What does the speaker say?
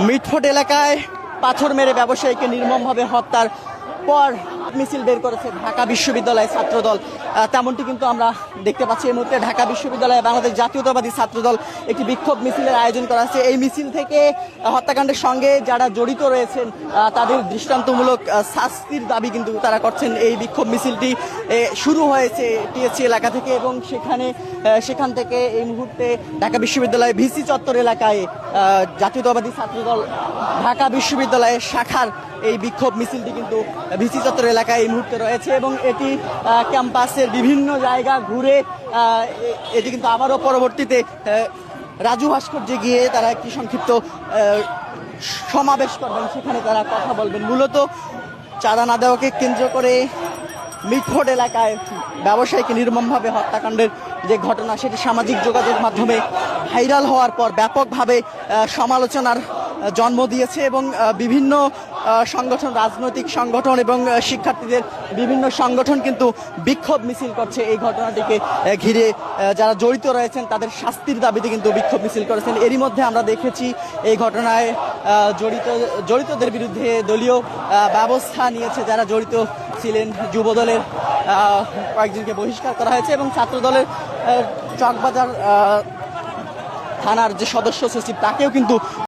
মিটফোর্ট এলাকায় পাথর মেরে ব্যবসায়ীকে নির্মমভাবে হত্যার পর মিছিল বের করেছে ঢাকা বিশ্ববিদ্যালয় ছাত্রদল। তেমনটি কিন্তু আমরা দেখতে পাচ্ছি এই মুহূর্তে ঢাকা বিশ্ববিদ্যালয়ে বাংলাদেশ জাতীয়তাবাদী ছাত্রদল একটি বিক্ষোভ মিছিলের আয়োজন করা হচ্ছে। এই মিছিল থেকে হত্যাকাণ্ডের সঙ্গে যারা জড়িত রয়েছেন তাদের দৃষ্টান্তমূলক শাস্তির দাবি কিন্তু তারা করছেন। এই বিক্ষোভ মিছিলটি শুরু হয়েছে টিএসসি এলাকা থেকে এবং সেখানে সেখান থেকে এই মুহূর্তে ঢাকা বিশ্ববিদ্যালয় ভিসি চত্বর এলাকায় জাতীয়তাবাদী ছাত্রদল ঢাকা বিশ্ববিদ্যালয়ের শাখার এই বিক্ষোভ মিছিলটি কিন্তু ভিসি চত্বর এলাকায় এই মুহূর্তে রয়েছে এবং এটি ক্যাম্পাসের বিভিন্ন জায়গা ঘুরে এটি কিন্তু আবারও পরবর্তীতে রাজু ভাস্কর্যে গিয়ে তারা একটি সংক্ষিপ্ত সমাবেশ করবেন। সেখানে তারা কথা বলবেন। মূলত চাঁদা না দেওয়াকে কেন্দ্র করে মিটফোর্ড এলাকায় ব্যবসায়ীকে নির্মমভাবে হত্যাকাণ্ডের যে ঘটনা, সেটি সামাজিক যোগাযোগ মাধ্যমে ভাইরাল হওয়ার পর ব্যাপকভাবে সমালোচনার জন্ম দিয়েছে এবং বিভিন্ন সংগঠন, রাজনৈতিক সংগঠন এবং শিক্ষার্থীদের বিভিন্ন সংগঠন কিন্তু বিক্ষোভ মিছিল করছে এই ঘটনাটিকে ঘিরে যারা জড়িত রয়েছেন তাদের শাস্তির দাবিতে কিন্তু বিক্ষোভ মিছিল করেছেন। এরই মধ্যে আমরা দেখেছি এই ঘটনায় জড়িত, জড়িতদের বিরুদ্ধে দলীয় ব্যবস্থা নিয়েছে যারা জড়িত ছিলেন যুবদলের দলের কয়েকজনকে বহিষ্কার করা হয়েছে এবং ছাত্রদলের দলের চকবাজার থানার যে সদস্য সচিব, তাকেও কিন্তু